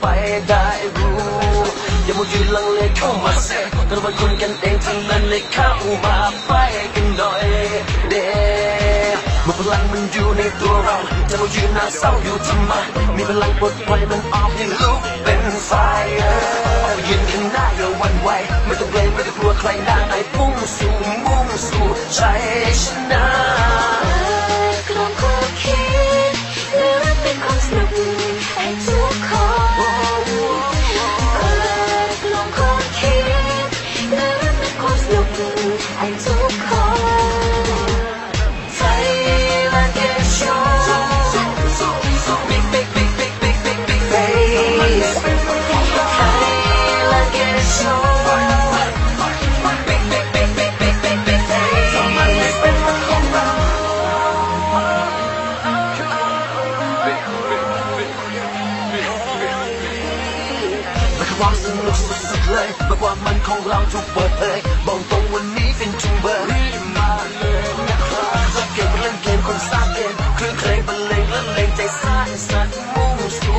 ไปได้รู้อย่ามัวยืนลังเลเข้ามาเซ่แต่เราเป็นคนกันเองทั้งนั้นเลยเข้ามาไปกันหน่อยเด้เมื่อพลังมันอยู่ในตัวเราจะมายืนหน้าเศร้าอยู่ทำไมมีพลังปลดปล่อยมันออกให้ลุกเป็นไฟยืนข้างหน้าอย่าวันไหวไม่ต้องเกรงไม่ต้องกลัวใครหน้าไหนพุ่งสู่มุ่งสู่ชัยชนะ ความสนุกสุดๆเลยมากกว่ามันของเราทุกเปิดเผยบอกตรงวันนี้เป็นจุงเบอร์รีบมาเลยนะครับจะเก็บเล่นเกมคนสร้างเกมเครื่องเคลงบรรเลงและเลงใจสร้างสรรค์มุ่งสู่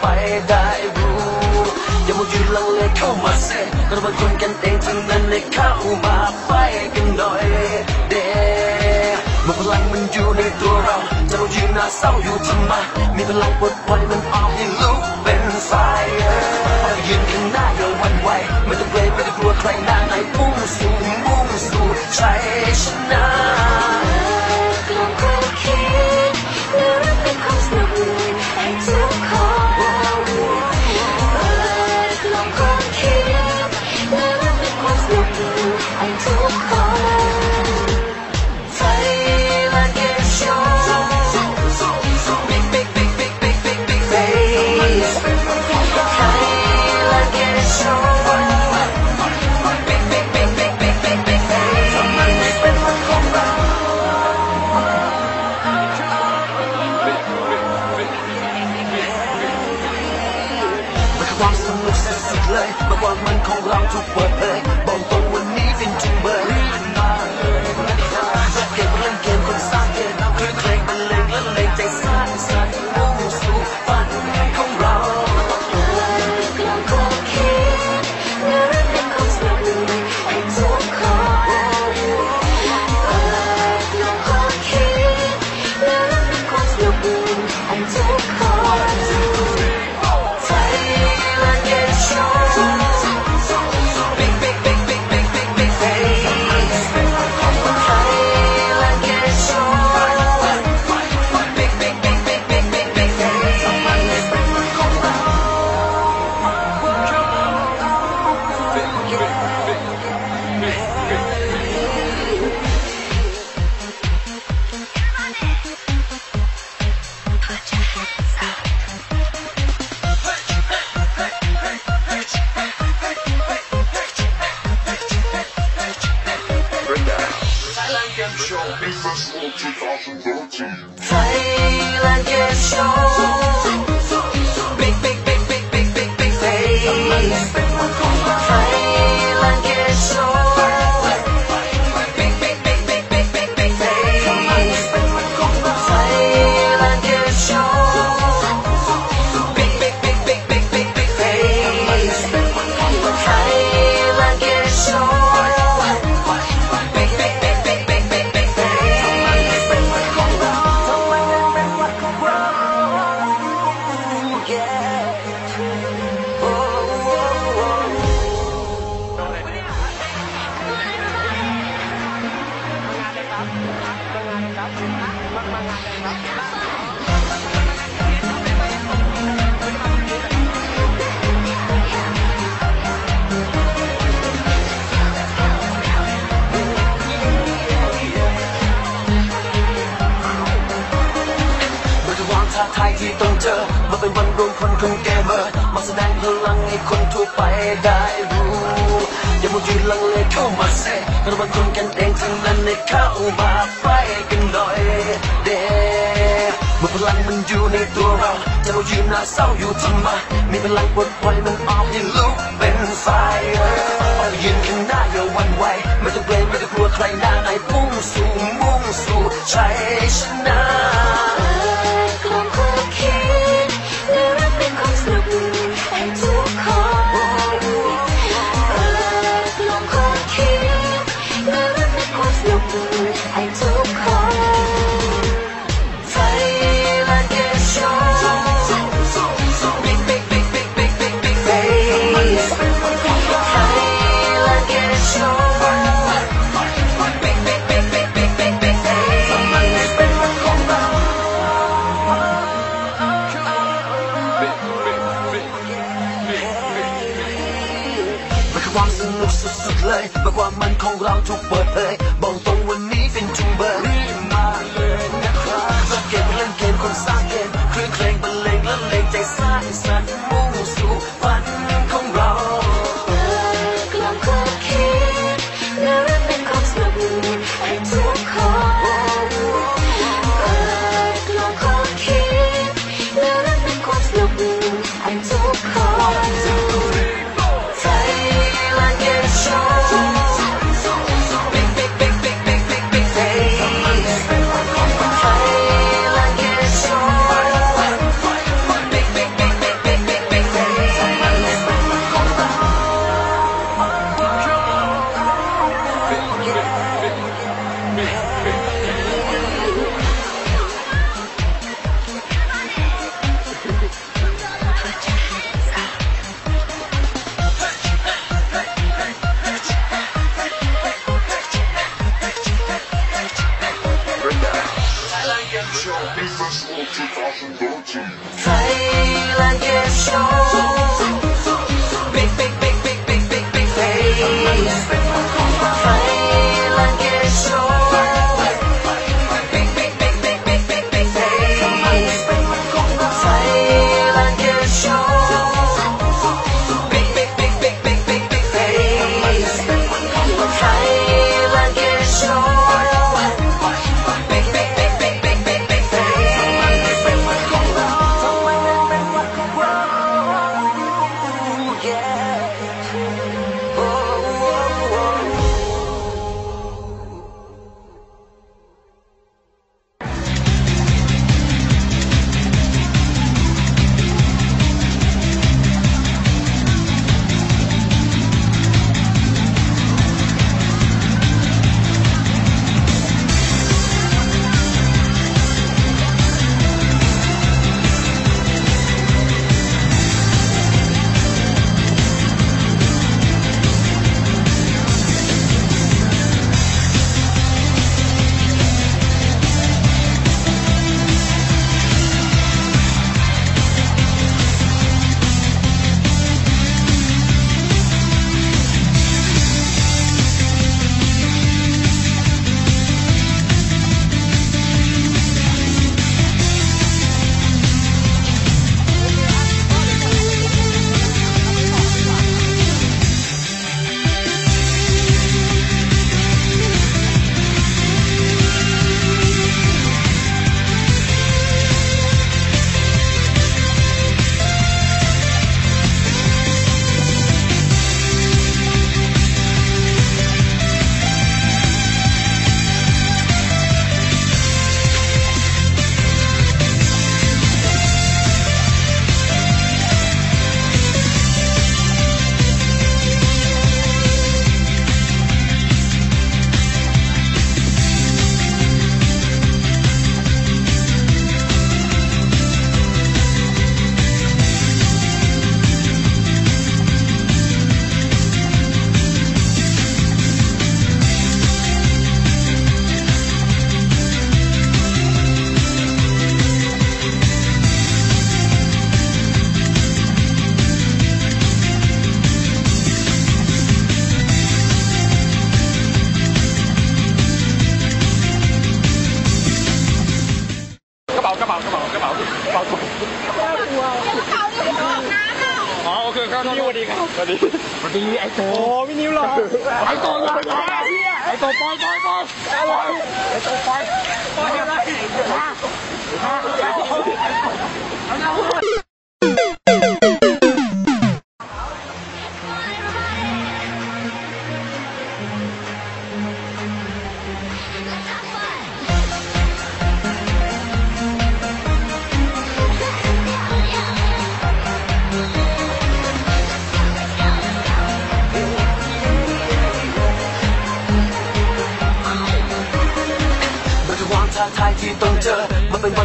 ไปได้รู้อย่ามัวยืนลังเลเข้ามาเซ่ราเป็นคนกันเองทั้งนั้นเลยเข้ามาไปกันหน่อยเด้เมื่อพลังมันอยู่ในตัวเราจะมายืนหน้าเศร้าอยู่ทำไมมีพลังปลดปล่อยมันออกให้ลุกเป็นไฟยืนข้างหน้าอย่าหวั่นไหวไม่ต้องเกรงไม่ต้องกลัวใครหน้าไหนพุ่งสู่มุ่งสู่ชัยชนะ shall be this 2013. Play like. เป็นวันรวมพลคนเกมเมอร์มาแสดงพลังให้คนทั่วไปได้รู้ อย่ามัวยืนลังเลเข้ามาเซ่ระวังคนกันเองทั้งนั้นในเข้ามาไฟกันหน่อยเด้เมื่อพลังมันอยู่ในตัวเราจะเรายืนหน้าเศร้าอยู่ทำไมมีพลังปลดปล่อยมันออกให้ลุกเป็นไฟเอายืนข้างหน้าอย่าวันไหวไม่ต้องเกรงไม่ต้องกลัวใครหน้าไหนพุ่งสู่มุ่งสู่ชัยชนะ สร้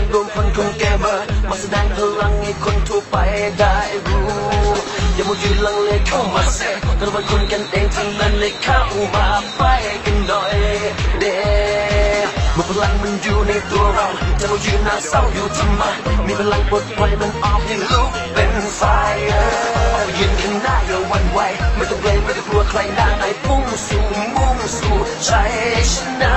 มันเป็นวันรวมพลของเกมเมอร์มาแสดงพลังให้คนทั่วไปได้รู้ อย่ามัวยืนลังเลเข้ามาเซ่กระวันคนกันเองทั้งนั้นเลยเข้ามาไปกันหน่อยเด้เมื่อพลังมันอยู่ในตัวเราจะมายืนหน้าเศร้าอยู่ทำไมมีพลังปลดปล่อยมันออกให้ลุกเป็นไฟเอายืนข้างหน้าอย่าหวันไหวไม่ต้องเกรงไม่ต้องกลัวใครหน้าไหนพุ่งสู่มุ่งสู่ชัยชนะ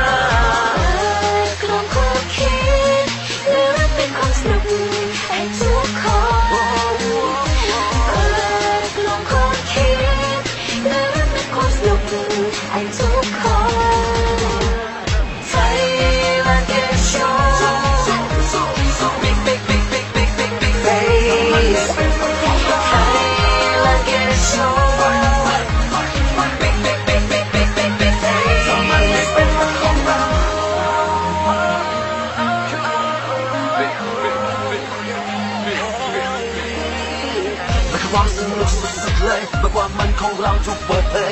ความสนุกสุดเลยมากกว่ามันของเราถูกเปิดเผย